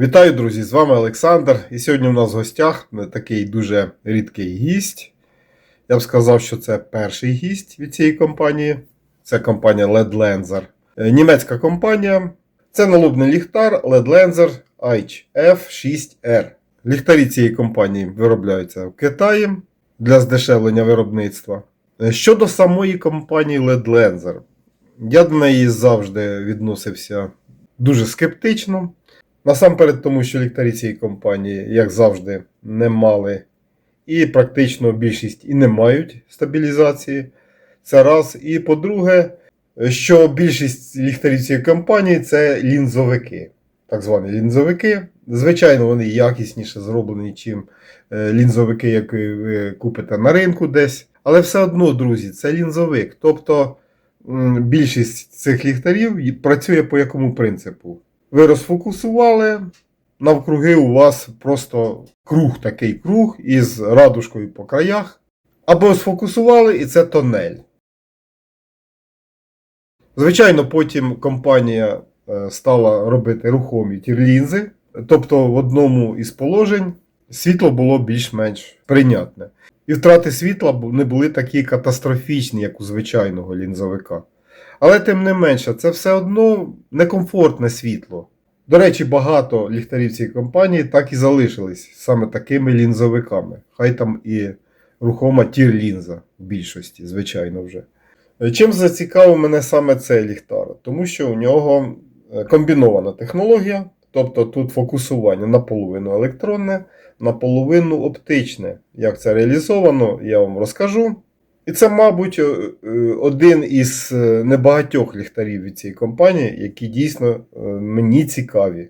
Вітаю, друзі! З вами Олександр. І сьогодні у нас в гостях такий дуже рідкий гість. Я б сказав, що це перший гість від цієї компанії. Це компанія LED Lenser. Е, Німецька компанія. Це налобний ліхтар LED Lenser HF6R. Ліхтарі цієї компанії виробляються в Китаї для здешевлення виробництва. Е, Щодо самої компанії LED Lenser, я до неї завжди відносився дуже скептично. Насамперед, тому що ліхтарі цієї компанії, як завжди, не мали і практично більшість і не мають стабілізації. Це раз. І по-друге, що більшість ліхтарів цієї компанії це лінзовики. Так звані лінзовики. Звичайно, вони якісніше зроблені, чим е, лінзовики, які ви купите на ринку десь. Але все одно, друзі, це лінзовик. Тобто більшість цих ліхтарів працює по якому принципу? Ви розфокусували, навкруги у вас просто круг такий круг із радужкою по краях. Або сфокусували і це тонель. Звичайно, потім компанія е, стала робити рухомі тірлінзи. Тобто в одному із положень світло було більш-менш прийнятне. І втрати світла не були такі катастрофічні, як у звичайного лінзовика. Але тим не менше, це все одно некомфортне світло. До речі, багато ліхтарів цієї компанії так і залишились саме такими лінзовиками. Хай там і рухома тір-лінза в більшості, звичайно вже. Чим зацікавив мене саме цей ліхтар? Тому що у нього е, комбінована технологія, тобто тут фокусування наполовину електронне, наполовину оптичне. Як це реалізовано, я вам розкажу. І це, мабуть, е, е, один із е, небагатьох ліхтарів від цієї компанії, які дійсно мені цікаві.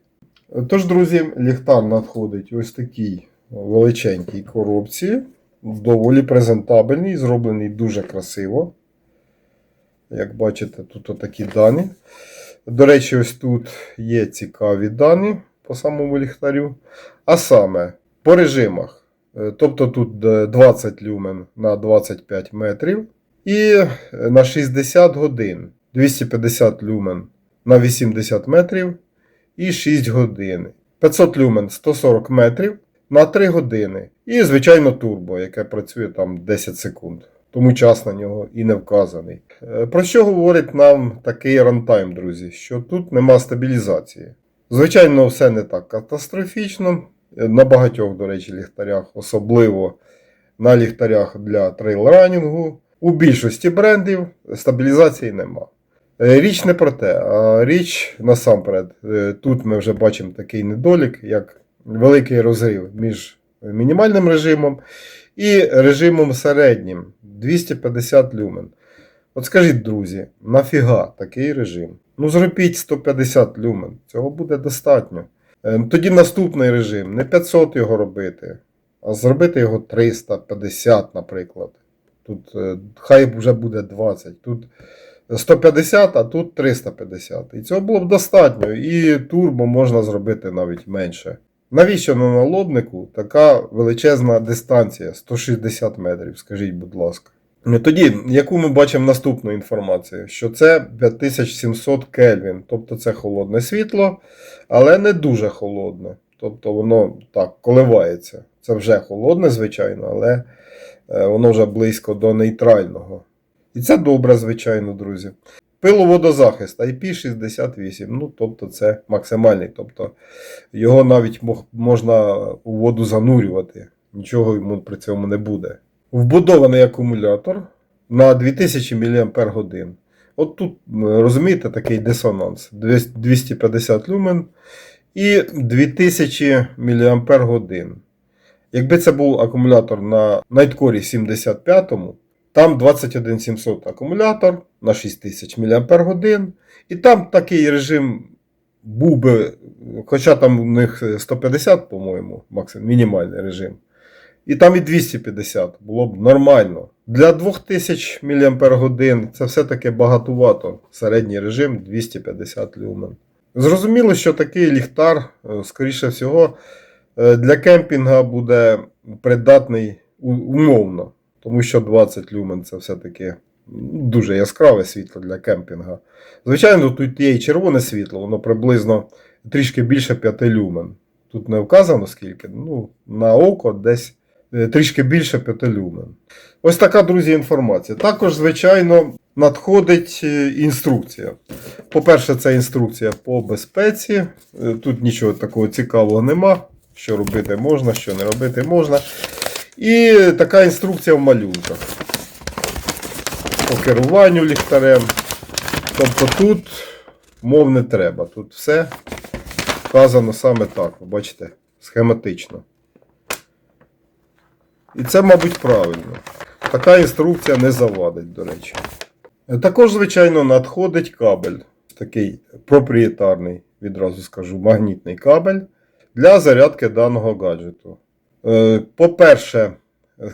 Тож, друзі, ліхтар надходить ось такій величенькій коробці, доволі презентабельний, зроблений дуже красиво. Як бачите, тут отакі дані. До речі, ось тут є цікаві дані по самому ліхтарю. А саме по режимах. Е, Тобто тут е, 20 люмен на 25 метрів і е, на 60 годин 250 люмен на 80 метрів і 6 годин. 500 люмен 140 метрів на 3 години. І, звичайно, турбо, яке працює там 10 секунд. Тому час на нього і не вказаний. Е, Про що говорить нам такий рантайм, друзі? Що тут нема стабілізації. Звичайно, все не так катастрофічно. На багатьох, до речі, ліхтарях, особливо на ліхтарях для трейл-ранінгу. У більшості брендів стабілізації нема. Е, Річ не про те, а річ насамперед. е, Тут ми вже бачимо такий недолік, як великий розрив між мінімальним режимом і режимом середнім 250 люмен. От скажіть, друзі, нафіга такий режим? Ну зробіть 150 люмен, цього буде достатньо. Е, Тоді наступний режим, не 500 його робити, а зробити його 350, наприклад. Тут е, хай вже буде 20. Тут 150, а тут 350. І цього було б достатньо. І турбо можна зробити навіть менше. Навіщо на налобнику така величезна дистанція 160 метрів, скажіть, будь ласка. Ну, Тоді, яку ми бачимо наступну інформацію? Що це 5700 Кельвін, тобто це холодне світло, але не дуже холодне. Тобто воно так коливається. Це вже холодне, звичайно, але е, воно вже близько до нейтрального. І це добре, звичайно, друзі. Пиловодозахист IP68, ну тобто це максимальний. Тобто його навіть можна у воду занурювати, нічого йому при цьому не буде. Вбудований акумулятор на 2000 мАч. От тут, розумієте, такий дисонанс. 250 люмен і 2000 мАч. Якби це був акумулятор на Nightcore 75, там 21700 акумулятор на 6000 мАч. І там такий режим був би, хоча там у них 150, по-моєму, максимум, мінімальний режим. І там і 250 було б нормально. Для 2000 мАч це все-таки багатувато. Середній режим 250 люмен. Зрозуміло, що такий ліхтар, е, скоріше всього, е, для кемпінга буде придатний умовно. Тому що 20 люмен це все-таки дуже яскраве світло для кемпінга. Звичайно, тут є і червоне світло, воно приблизно трішки більше 5 люмен. Тут не вказано скільки, ну, на око десь трішки більше 5 люмен. Ось така, друзі, інформація. Також, звичайно, надходить е, інструкція. По-перше, це інструкція по безпеці. Е, Тут нічого такого цікавого нема. Що робити можна, що не робити можна. І така інструкція в малюнках. По керуванню ліхтарем. Тобто тут мов не треба. Тут все вказано саме так. Бачите, схематично. І це, мабуть, правильно. Така інструкція не завадить, до речі. Е, Також, звичайно, надходить кабель. Такий проприєтарний, відразу скажу, магнітний кабель для зарядки даного гаджету. Е, По-перше,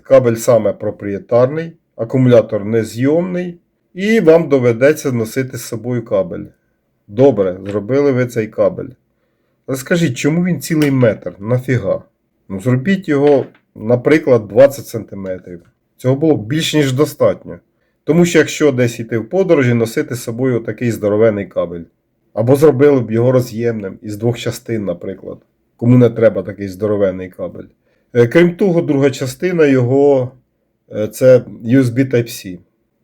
кабель саме проприєтарний, акумулятор незйомний, і вам доведеться носити з собою кабель. Добре, зробили ви цей кабель. Але скажіть, чому він цілий метр? Нафіга? Ну, зробіть його, наприклад, 20 см. Цього було більш ніж достатньо. Тому що якщо десь йти в подорожі, носити з собою такий здоровений кабель. Або зробили б його роз'ємним із двох частин, наприклад. Кому не треба такий здоровенний кабель. Е, Крім того, друга частина його е, це USB Type-C.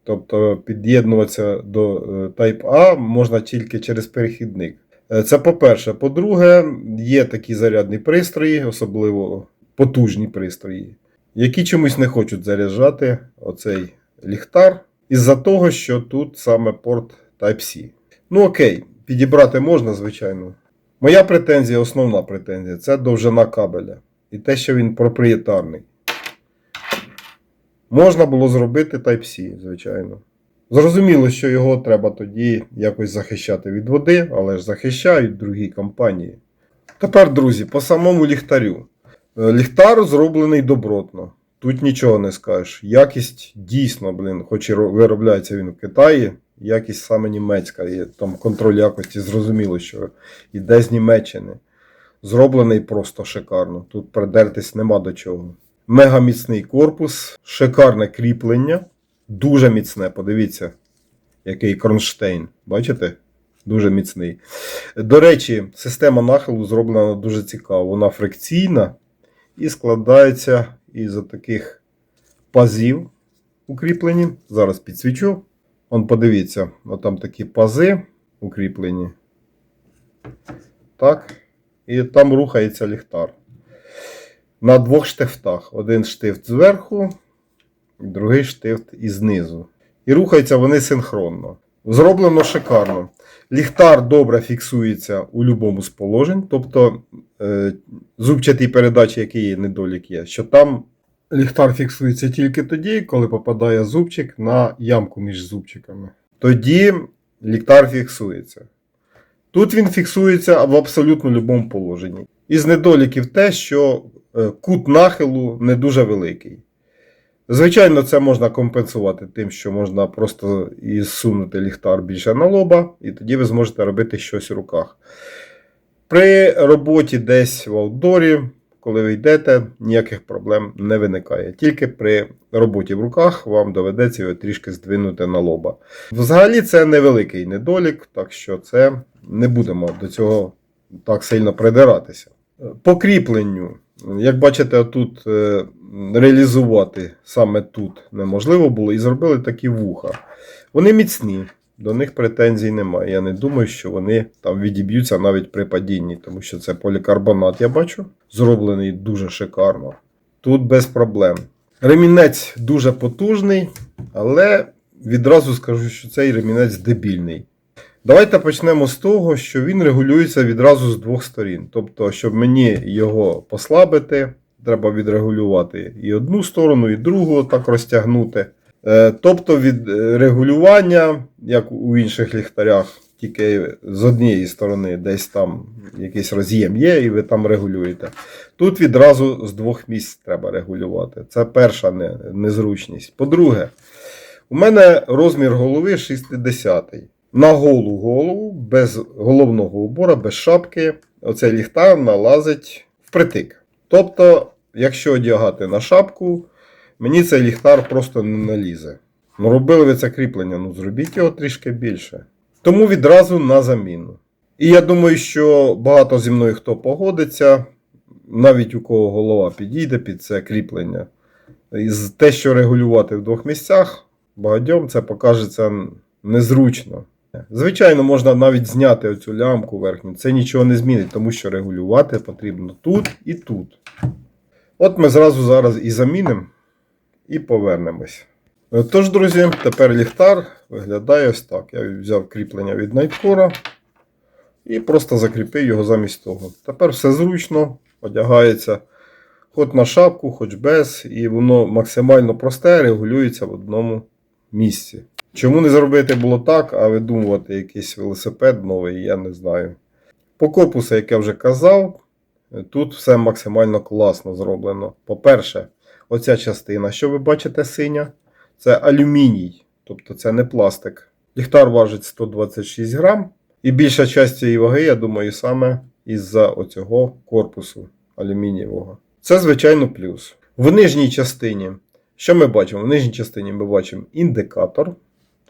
Тобто під'єднуватися до е, Type-A можна тільки через перехідник. Це по-перше. По-друге, є такі зарядні пристрої, особливо потужні пристрої, які чомусь не хочуть заряджати оцей ліхтар із-за того, що тут саме порт Type-C. Ну окей, підібрати можна, звичайно. Моя претензія, основна претензія це довжина кабеля. І те, що він проприєтарний. Можна було зробити Type-C, звичайно. Зрозуміло, що його треба тоді якось захищати від води, але ж захищають другі компанії. Тепер, друзі, по самому ліхтарю. Е, Ліхтар зроблений добротно. Тут нічого не скажеш. Якість дійсно, блин, хоч і виробляється він в Китаї, якість саме німецька. Є там контроль якості зрозуміло, що йде з Німеччини. Зроблений просто шикарно. Тут придертись нема до чого. Мега міцний корпус, шикарне кріплення, дуже міцне. Подивіться, який кронштейн. Бачите? Дуже міцний. До речі, система нахилу зроблена дуже цікаво. Вона фрикційна і складається із таких пазів укріплені. Зараз підсвічу. Он подивіться, отам такі пази укріплені. Так. І там рухається ліхтар. На двох штифтах. Один штифт зверху, другий штифт ізнизу. І рухаються вони синхронно. Зроблено шикарно. Ліхтар добре фіксується у будь-якому з положень. Тобто е, зубчатій передачі, який є недолік є, що там ліхтар фіксується тільки тоді, коли попадає зубчик на ямку між зубчиками. Тоді ліхтар фіксується. Тут він фіксується в абсолютно будь-якому положенні. Із недоліків те, що е, кут нахилу не дуже великий. Звичайно, це можна компенсувати тим, що можна просто і зсунути ліхтар більше на лоба, і тоді ви зможете робити щось в руках. При роботі десь в аутдорі, коли ви йдете, ніяких проблем не виникає. Тільки при роботі в руках вам доведеться його трішки здвинути на лоба. Взагалі, це невеликий недолік, так що це не будемо до цього так сильно придиратися. По кріпленню, як бачите, тут е, реалізувати саме тут неможливо було, і зробили такі вуха. Вони міцні, до них претензій немає. Я не думаю, що вони там відіб'ються навіть при падінні, тому що це полікарбонат, я бачу, зроблений дуже шикарно. Тут без проблем. Ремінець дуже потужний, але відразу скажу, що цей ремінець дебільний. Давайте почнемо з того, що він регулюється відразу з двох сторін. Тобто, щоб мені його послабити, треба відрегулювати і одну сторону, і другу так розтягнути. Е, Тобто від е, регулювання, як у інших ліхтарях, тільки з однієї сторони десь там якийсь роз'єм є, і ви там регулюєте. Тут відразу з двох місць треба регулювати. Це перша незручність. По-друге, у мене розмір голови 60 На голу голову, без головного убора, без шапки, оцей ліхтар налазить впритик. Тобто, якщо одягати на шапку, мені цей ліхтар просто не налізе. Ну, робили ви це кріплення, ну зробіть його трішки більше. Тому відразу на заміну. І я думаю, що багато зі мною хто погодиться, навіть у кого голова підійде під це кріплення. І те, що регулювати в двох місцях, багатьом це покажеться незручно. Звичайно, можна навіть зняти оцю лямку верхню. Це нічого не змінить, тому що регулювати потрібно тут і тут. От ми зразу зараз і замінимо, і повернемось. Е, Тож, друзі, тепер ліхтар виглядає ось так. Я взяв кріплення від Nightcore і просто закріпив його замість того. Тепер все зручно, одягається хоч на шапку, хоч без, і воно максимально просте, регулюється в одному місці. Чому не зробити було так, а видумувати якийсь велосипед новий, я не знаю. По корпусу, як я вже казав, тут все максимально класно зроблено. По-перше, оця частина, що ви бачите, синя, це алюміній, тобто це не пластик. Ліхтар важить 126 грам, і більша частина цієї ваги, я думаю, саме із-за оцього корпусу алюмінієвого. Це, звичайно, плюс. В нижній частині, що ми бачимо? В нижній частині ми бачимо індикатор.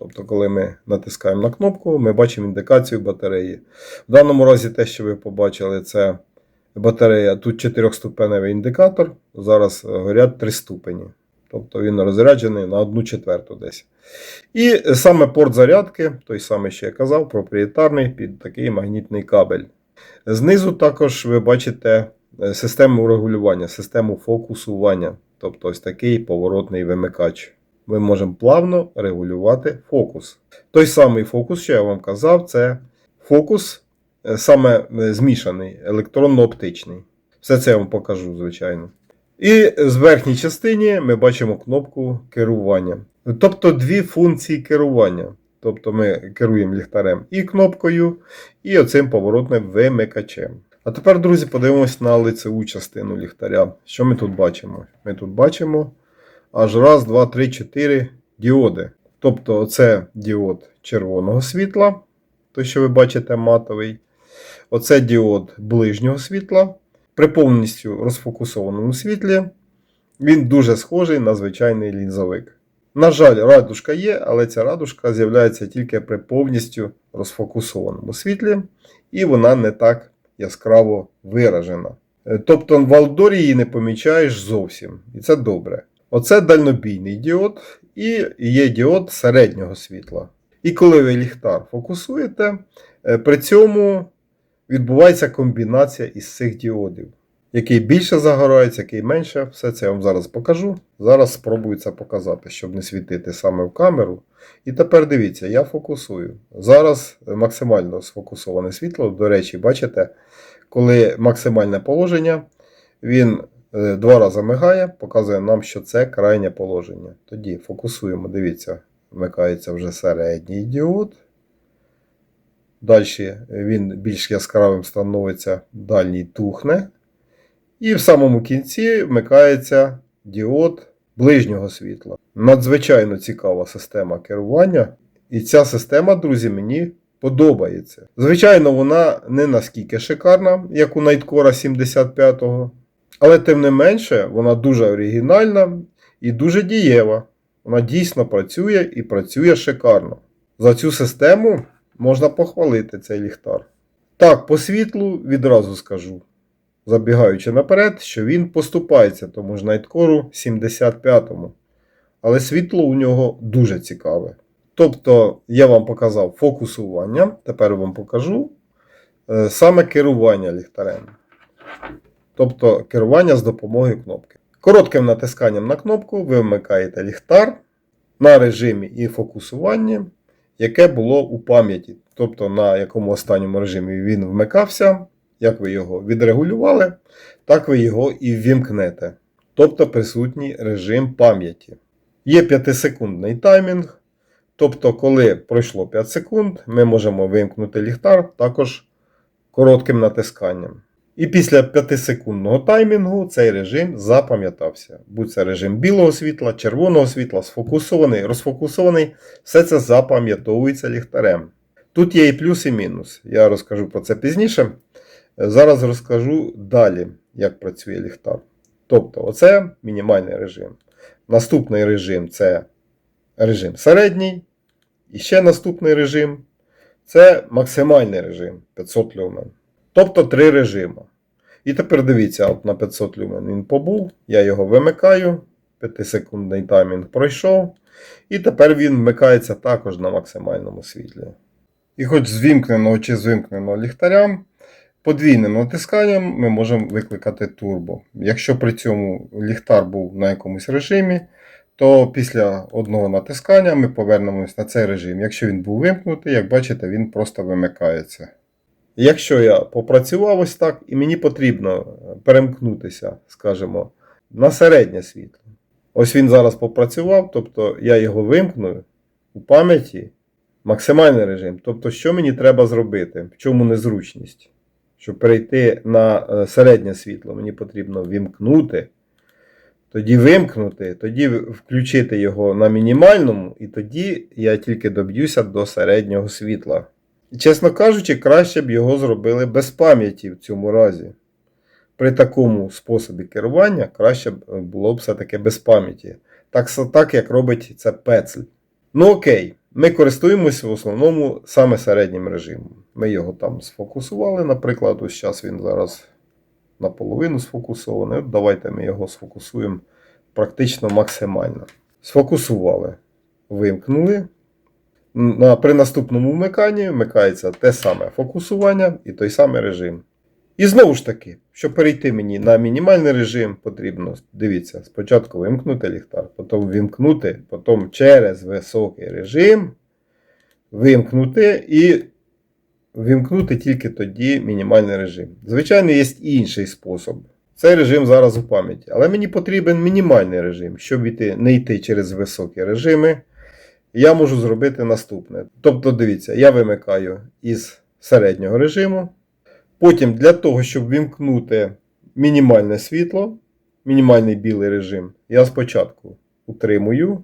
Тобто, коли ми натискаємо на кнопку, ми бачимо індикацію батареї. В даному разі, те, що ви побачили, це батарея. Тут 4-ступеневий індикатор. Зараз е, горять 3 ступені. Тобто він розряджений на 1 четверту десь. І саме порт зарядки, той самий, що я казав, проприєтарний під такий магнітний кабель. Знизу також ви бачите е, систему регулювання, систему фокусування. Тобто ось такий поворотний вимикач. Ми можемо плавно регулювати фокус. Той самий фокус, що я вам казав, це фокус е, саме е, змішаний, електронно-оптичний. Все це я вам покажу, звичайно. І з верхній частині ми бачимо кнопку керування. Тобто дві функції керування. Тобто ми керуємо ліхтарем і кнопкою, і оцим поворотним вимикачем. А тепер, друзі, подивимось на лицеву частину ліхтаря. Що ми тут бачимо? Ми тут бачимо аж раз, два, три, чотири діоди. Тобто, це діод червоного світла, той, що ви бачите, матовий. Оце діод ближнього світла. При повністю розфокусованому світлі він дуже схожий на звичайний лінзовик. На жаль, радужка є, але ця радужка з'являється тільки при повністю розфокусованому світлі, і вона не так яскраво виражена. Е, Тобто в Алдорі її не помічаєш зовсім, і це добре. Оце дальнобійний діод і є діод середнього світла. І коли ви ліхтар фокусуєте, е, при цьому відбувається комбінація із цих діодів. Який більше загорається, який менше, все це я вам зараз покажу. Зараз спробую це показати, щоб не світити саме в камеру. І тепер дивіться, я фокусую. Зараз максимально сфокусоване світло. До речі, бачите, коли максимальне положення, він два рази мигає, показує нам, що це крайнє положення. Тоді фокусуємо, дивіться, вмикається вже середній діод. Далі він більш яскравим становиться, дальній тухне. І в самому кінці вмикається діод ближнього світла. Надзвичайно цікава система керування. І ця система, друзі, мені подобається. Звичайно, вона не наскільки шикарна, як у Nightcore 75-го. Але тим не менше, вона дуже оригінальна і дуже дієва. Вона дійсно працює і працює шикарно. За цю систему можна похвалити цей ліхтар. Так, по світлу відразу скажу забігаючи наперед, що він поступається тому ж Найткору 75-му. Але світло у нього дуже цікаве. Тобто, я вам показав фокусування, тепер вам покажу е, саме керування ліхтарем. Тобто керування з допомогою кнопки. Коротким натисканням на кнопку ви вмикаєте ліхтар на режимі і фокусуванні, яке було у пам'яті. Тобто, на якому останньому режимі він вмикався, як ви його відрегулювали, так ви його і ввімкнете. Тобто присутній режим пам'яті. Є 5-секундний таймінг. Тобто, коли пройшло 5 секунд, ми можемо вимкнути ліхтар також коротким натисканням. І після 5-секундного таймінгу цей режим запам'ятався. Будь це режим білого світла, червоного світла, сфокусований, розфокусований, все це запам'ятовується ліхтарем. Тут є і плюс, і мінус. Я розкажу про це пізніше. Зараз розкажу далі, як працює ліхтар. Тобто, оце мінімальний режим. Наступний режим це режим середній. І ще наступний режим Це максимальний режим 500 люмен. Тобто три режими. І тепер дивіться, от на 500 люмен він побув, я його вимикаю, 5-секундний таймінг пройшов. І тепер він вмикається також на максимальному світлі. І хоч з вімкненого чи з вимкненого ліхтаря, подвійним натисканням ми можемо викликати турбо. Якщо при цьому ліхтар був на якомусь режимі, то після одного натискання ми повернемось на цей режим. Якщо він був вимкнутий, як бачите, він просто вимикається. Якщо я попрацював ось так, і мені потрібно перемкнутися, скажімо, на середнє світло. Ось він зараз попрацював, тобто я його вимкну у пам'яті максимальний режим. Тобто, що мені треба зробити? В чому незручність? Щоб перейти на е, середнє світло, мені потрібно вімкнути, тоді вимкнути, тоді включити його на мінімальному, і тоді я тільки доб'юся до середнього світла. Чесно кажучи, краще б його зробили без пам'яті в цьому разі. При такому способі керування краще б е, було б все-таки без пам'яті. Так, так як робить це пецель. Ну окей, ми користуємося в основному саме середнім режимом. Ми його там сфокусували, наприклад, ось зараз він зараз наполовину сфокусований. От давайте ми його сфокусуємо практично максимально. Сфокусували, вимкнули. На, при наступному вмиканні вмикається те саме фокусування і той самий режим. І знову ж таки, щоб перейти мені на мінімальний режим, потрібно, дивіться, спочатку вимкнути ліхтар, потім вимкнути, потім через високий режим вимкнути і вимкнути тільки тоді мінімальний режим. Звичайно, є інший спосіб. Цей режим зараз у пам'яті, але мені потрібен мінімальний режим, щоб не йти через високі режими. Я можу зробити наступне. Тобто, дивіться, я вимикаю із середнього режиму. Потім для того, щоб вімкнути мінімальне світло, мінімальний білий режим, я спочатку утримую,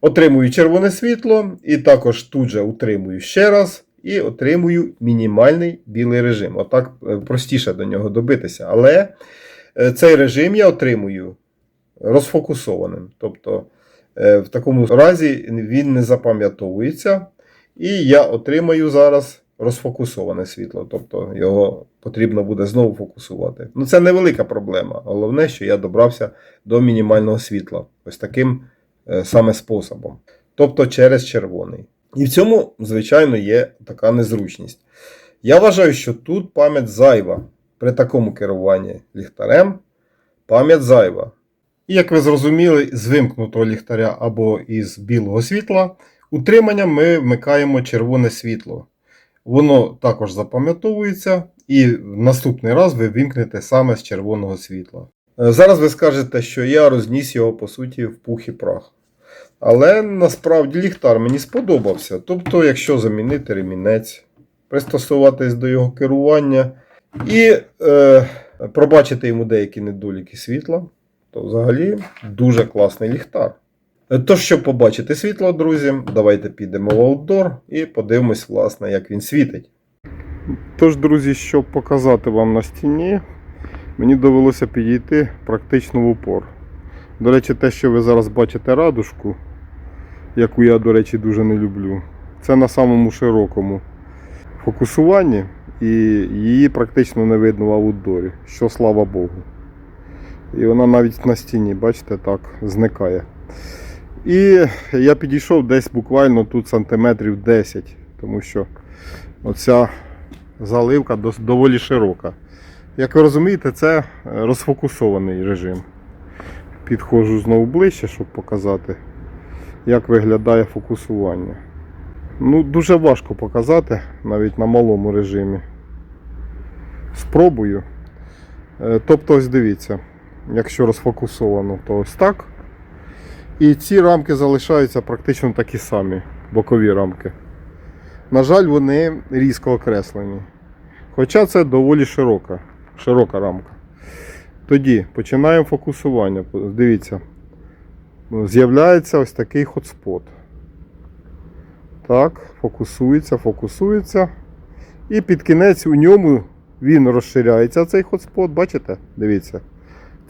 отримую червоне світло, і також тут же утримую ще раз і отримую мінімальний білий режим. Отак е, простіше до нього добитися. Але е, цей режим я отримую розфокусованим. Тобто, в такому разі він не запам'ятовується, і я отримаю зараз розфокусоване світло, тобто його потрібно буде знову фокусувати. Ну це невелика проблема. Головне, що я добрався до мінімального світла. Ось таким е, саме способом. Тобто через червоний. І в цьому, звичайно, є така незручність. Я вважаю, що тут пам'ять зайва. При такому керуванні ліхтарем пам'ять зайва. І як ви зрозуміли, з вимкнутого ліхтаря або із білого світла, утриманням ми вмикаємо червоне світло. Воно також запам'ятовується, і в наступний раз ви вимкнете саме з червоного світла. Е, Зараз ви скажете, що я розніс його по суті в пух і прах. Але насправді ліхтар мені сподобався. Тобто, якщо замінити ремінець, пристосуватись до його керування і е, пробачити йому деякі недоліки світла, то взагалі дуже класний ліхтар. Е, Тож, щоб побачити світло, друзі, давайте підемо в аутдор і подивимось, власне, як він світить. Тож, друзі, щоб показати вам на стіні, мені довелося підійти практично в упор. До речі, те, що ви зараз бачите радужку, яку я, до речі, дуже не люблю, це на самому широкому фокусуванні, і її практично не видно в аутдорі, що слава Богу. І вона навіть на стіні, бачите, так, зникає. І я підійшов десь буквально тут сантиметрів 10, тому що оця заливка доволі широка. Як ви розумієте, це е, розфокусований режим. Підходжу знову ближче, щоб показати, як виглядає фокусування. Ну, дуже важко показати навіть на малому режимі. Спробую. Е, Тобто, ось дивіться, якщо розфокусовано, то ось так. І ці рамки залишаються практично такі самі, бокові рамки. На жаль, вони різко окреслені. Хоча це доволі широка, широка рамка. Тоді починаємо фокусування. Дивіться, з'являється ось такий хотспот. Так, фокусується, фокусується. І під кінець у ньому він розширяється, цей хотспот, бачите? Дивіться.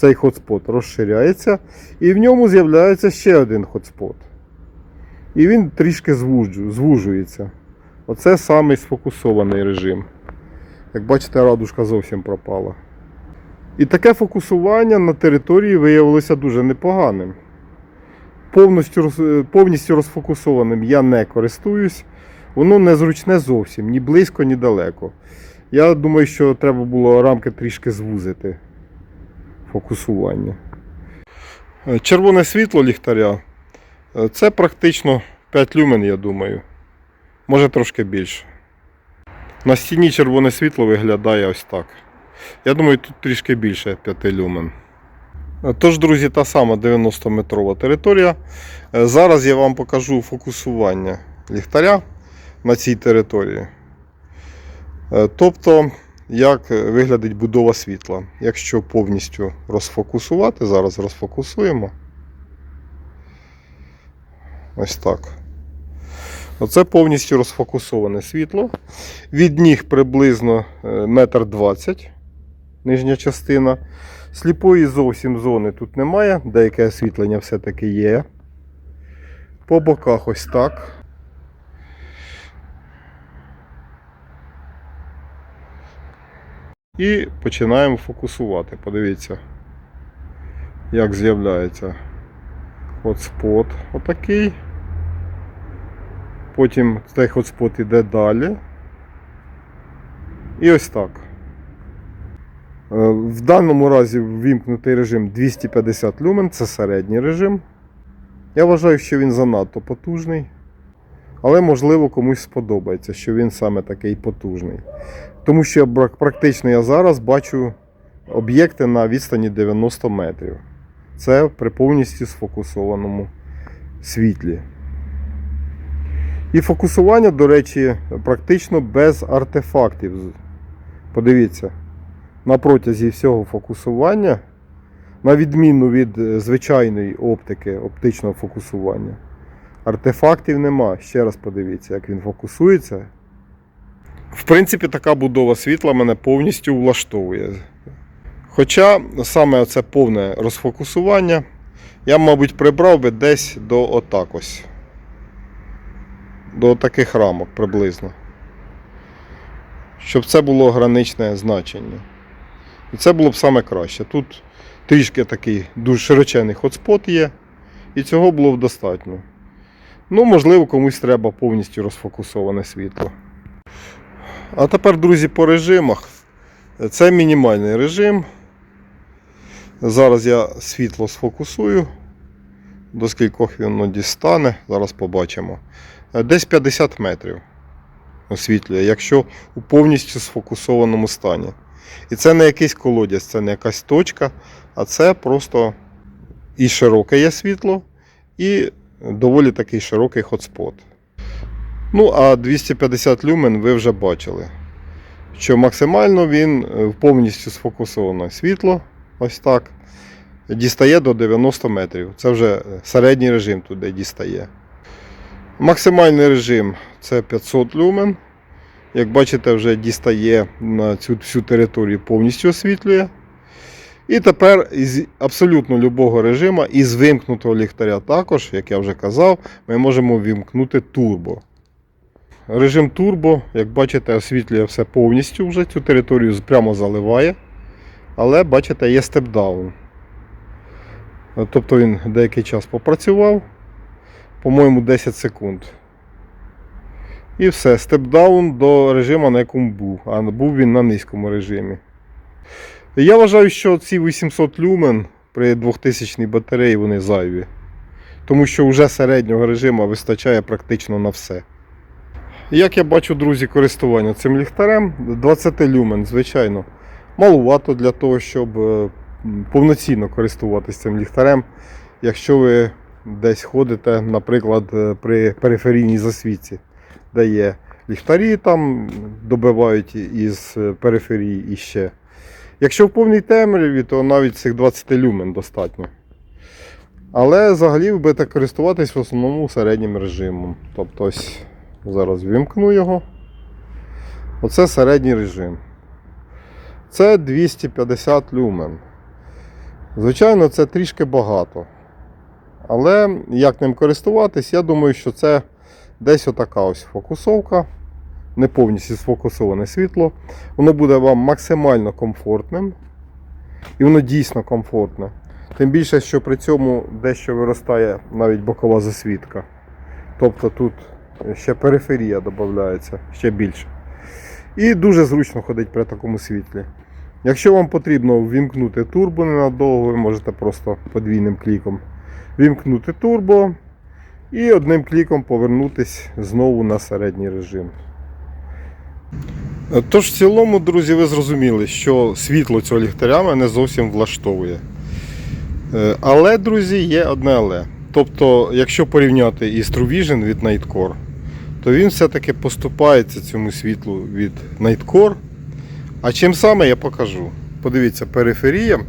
Цей хотспот розширяється, і в ньому з'являється ще один хотспот. І він трішки звужу- звужується. Оце самий сфокусований режим. Як бачите, радужка зовсім пропала. І таке фокусування на території виявилося дуже непоганим. Повністю, повністю розфокусованим я не користуюсь. Воно незручне зовсім, ні близько, ні далеко. Я думаю, що треба було рамки трішки звузити фокусування. Е, Червоне світло ліхтаря е, це практично 5 люмен, я думаю. Може трошки більше. На стіні червоне світло виглядає ось так. Я думаю, тут трішки більше 5 люмен. Е, Тож, друзі, та сама 90-метрова територія. Зараз я вам покажу фокусування ліхтаря на цій території. Тобто, як виглядить будова світла. Якщо повністю розфокусувати, зараз розфокусуємо. Ось так. Оце повністю розфокусоване світло. Від ніг приблизно е, метр двадцять нижня частина. Сліпої зовсім зони тут немає, деяке освітлення все-таки є. По боках ось так. І починаємо фокусувати. Подивіться, як з'являється хотспот отакий. Потім цей хотспот іде далі. І ось так. Е, В даному разі ввімкнутий режим 250 люмен, це середній режим. Я вважаю, що він занадто потужний. Але можливо комусь сподобається, що він саме такий потужний. Тому що практично я зараз бачу об'єкти на відстані 90 метрів. Це при повністю сфокусованому світлі. І фокусування, до речі, практично без артефактів. Подивіться, на протязі всього фокусування, на відміну від е, звичайної оптики, оптичного фокусування, артефактів нема. Ще раз подивіться, як він фокусується. В принципі, така будова світла мене повністю влаштовує. Хоча саме це повне розфокусування я, мабуть, прибрав би десь до отак ось. До таких рамок приблизно. Щоб це було граничне значення. І це було б саме краще. Тут трішки такий дуже широчений хотспот є, і цього було б достатньо. Ну, можливо, комусь треба повністю розфокусоване світло. А тепер, друзі, по режимах. Це мінімальний режим. Зараз я світло сфокусую. До скількох воно дістане, зараз побачимо. Е, Десь 50 метрів освітлює, якщо у повністю сфокусованому стані. І це не якийсь колодязь, це не якась точка, а це просто і широке є світло, і доволі такий широкий хотспот. Ну, а 250 люмен ви вже бачили, що максимально він е, повністю сфокусоване світло, ось так, дістає до 90 метрів. Це вже е, середній режим туди дістає. Максимальний режим це 500 люмен. Як бачите, вже дістає на цю всю територію повністю освітлює. І тепер із абсолютно любого режиму, із вимкнутого ліхтаря також, як я вже казав, ми можемо вімкнути турбо. Режим турбо, як бачите, освітлює все повністю вже цю територію прямо заливає. Але бачите, є степдаун. Тобто він деякий час попрацював, по-моєму, 10 секунд. І все, степдаун до режиму, на якому був, а був він на низькому режимі. Я вважаю, що ці 800 люмен при 2000 батареї вони зайві. Тому що вже середнього режиму вистачає практично на все. Як я бачу, друзі, користування цим ліхтарем 20 люмен, звичайно, малувато для того, щоб е, повноцінно користуватися цим ліхтарем. Якщо ви десь ходите, наприклад, е, при периферійній засвітці, де є ліхтарі, там добивають із периферії іще. Якщо в повній темряві, то навіть цих 20 люмен достатньо. Але взагалі ви будете користуватись в основному середнім режимом. Тобто ось зараз вімкну його. Оце середній режим. Це 250 люмен. Звичайно, це трішки багато. Але як ним користуватись, я думаю, що це десь отака ось фокусовка. Не повністю сфокусоване світло. Воно буде вам максимально комфортним. І воно дійсно комфортне. Тим більше, що при цьому дещо виростає навіть бокова засвітка. Тобто тут ще периферія додається ще більше. І дуже зручно ходить при такому світлі. Якщо вам потрібно ввімкнути турбо ненадовго, ви можете просто подвійним кліком вімкнути турбо і одним кліком повернутись знову на середній режим. Тож, в цілому, друзі, ви зрозуміли, що світло цього ліхтаря мене зовсім влаштовує. Е, Але, друзі, є одне але. Тобто, якщо порівняти із True Vision від Nightcore, то він все-таки поступається цьому світлу від Nightcore. А чим саме я покажу. Подивіться, периферія.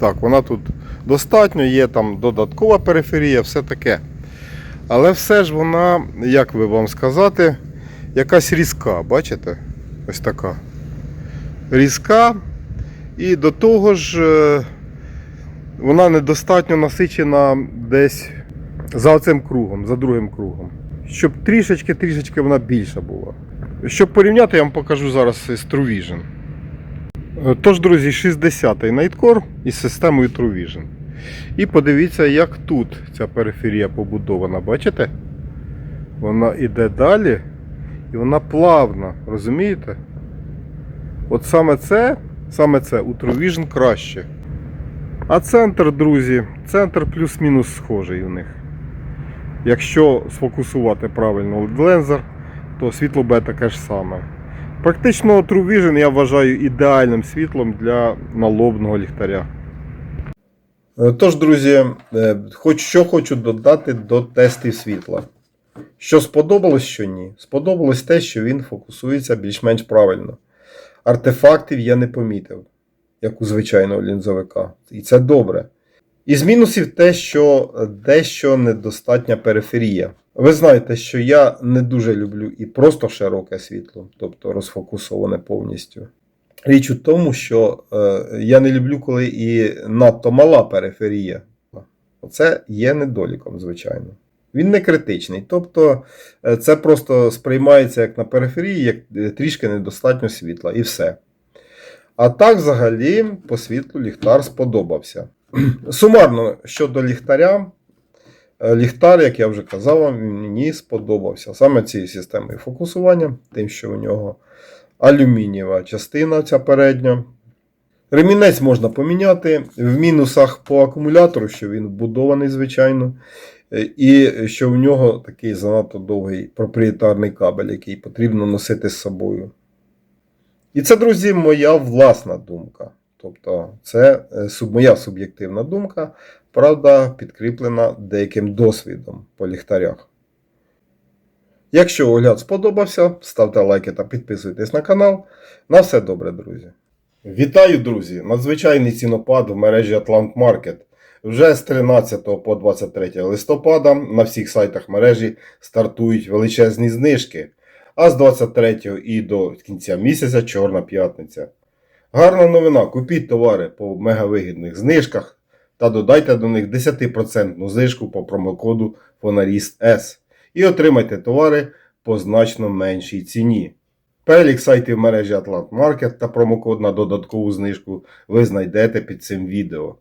Так, вона тут достатньо, є там додаткова периферія, все таке. Але все ж вона, як би вам сказати, якась різка, бачите? Ось така. Різка. І до того ж, е, вона недостатньо насичена десь за цим кругом, за другим кругом. Щоб трішечки-трішечки вона більша була. Щоб порівняти, я вам покажу зараз з True Vision. Е, Тож, друзі, 60-й Nightcore із системою True Vision. І подивіться, як тут ця периферія побудована. Бачите? Вона йде далі і вона плавна, розумієте? От саме це, саме це у краще. А центр, друзі, центр плюс-мінус схожий у них. Якщо сфокусувати правильно лензер, то світло буде таке ж саме. Практично True Vision я вважаю ідеальним світлом для налобного ліхтаря. Тож, друзі, е, хоч що хочу додати до тестів світла. Що сподобалось, що ні. Сподобалось те, що він фокусується більш-менш правильно. Артефактів я не помітив, як у звичайного лінзовика. І це добре. Із мінусів те, що дещо недостатня периферія. Ви знаєте, що я не дуже люблю і просто широке світло, тобто розфокусоване повністю. Річ у тому, що е, я не люблю, коли і надто мала периферія. Це є недоліком, звичайно. Він не критичний. Тобто е, це просто сприймається як на периферії, як е, трішки недостатньо світла, і все. А так, взагалі, по світлу ліхтар сподобався. Сумарно щодо ліхтаря, е, ліхтар, як я вже казав, мені сподобався. Саме цією системою фокусування, тим, що у нього алюмінієва частина ця передня. Ремінець можна поміняти. В мінусах по акумулятору, що він вбудований, звичайно. Е, І що в нього такий занадто довгий проприєтарний кабель, який потрібно носити з собою. І це, друзі, моя власна думка. Тобто, це е, моя суб'єктивна думка, правда, підкріплена деяким досвідом по ліхтарях. Якщо огляд сподобався, ставте лайки та підписуйтесь на канал. На все добре, друзі. Вітаю, друзі! Надзвичайний цінопад в мережі Atlant Market. Вже з 13 по 23 листопада на всіх сайтах мережі стартують величезні знижки, а з 23 і до кінця місяця Чорна п'ятниця. Гарна новина: купіть товари по мегавигідних знижках та додайте до них 10% знижку по промокоду Фонаріст S і отримайте товари по значно меншій ціні. Перелік сайтів мережі Atlant Market та промокод на додаткову знижку ви знайдете під цим відео.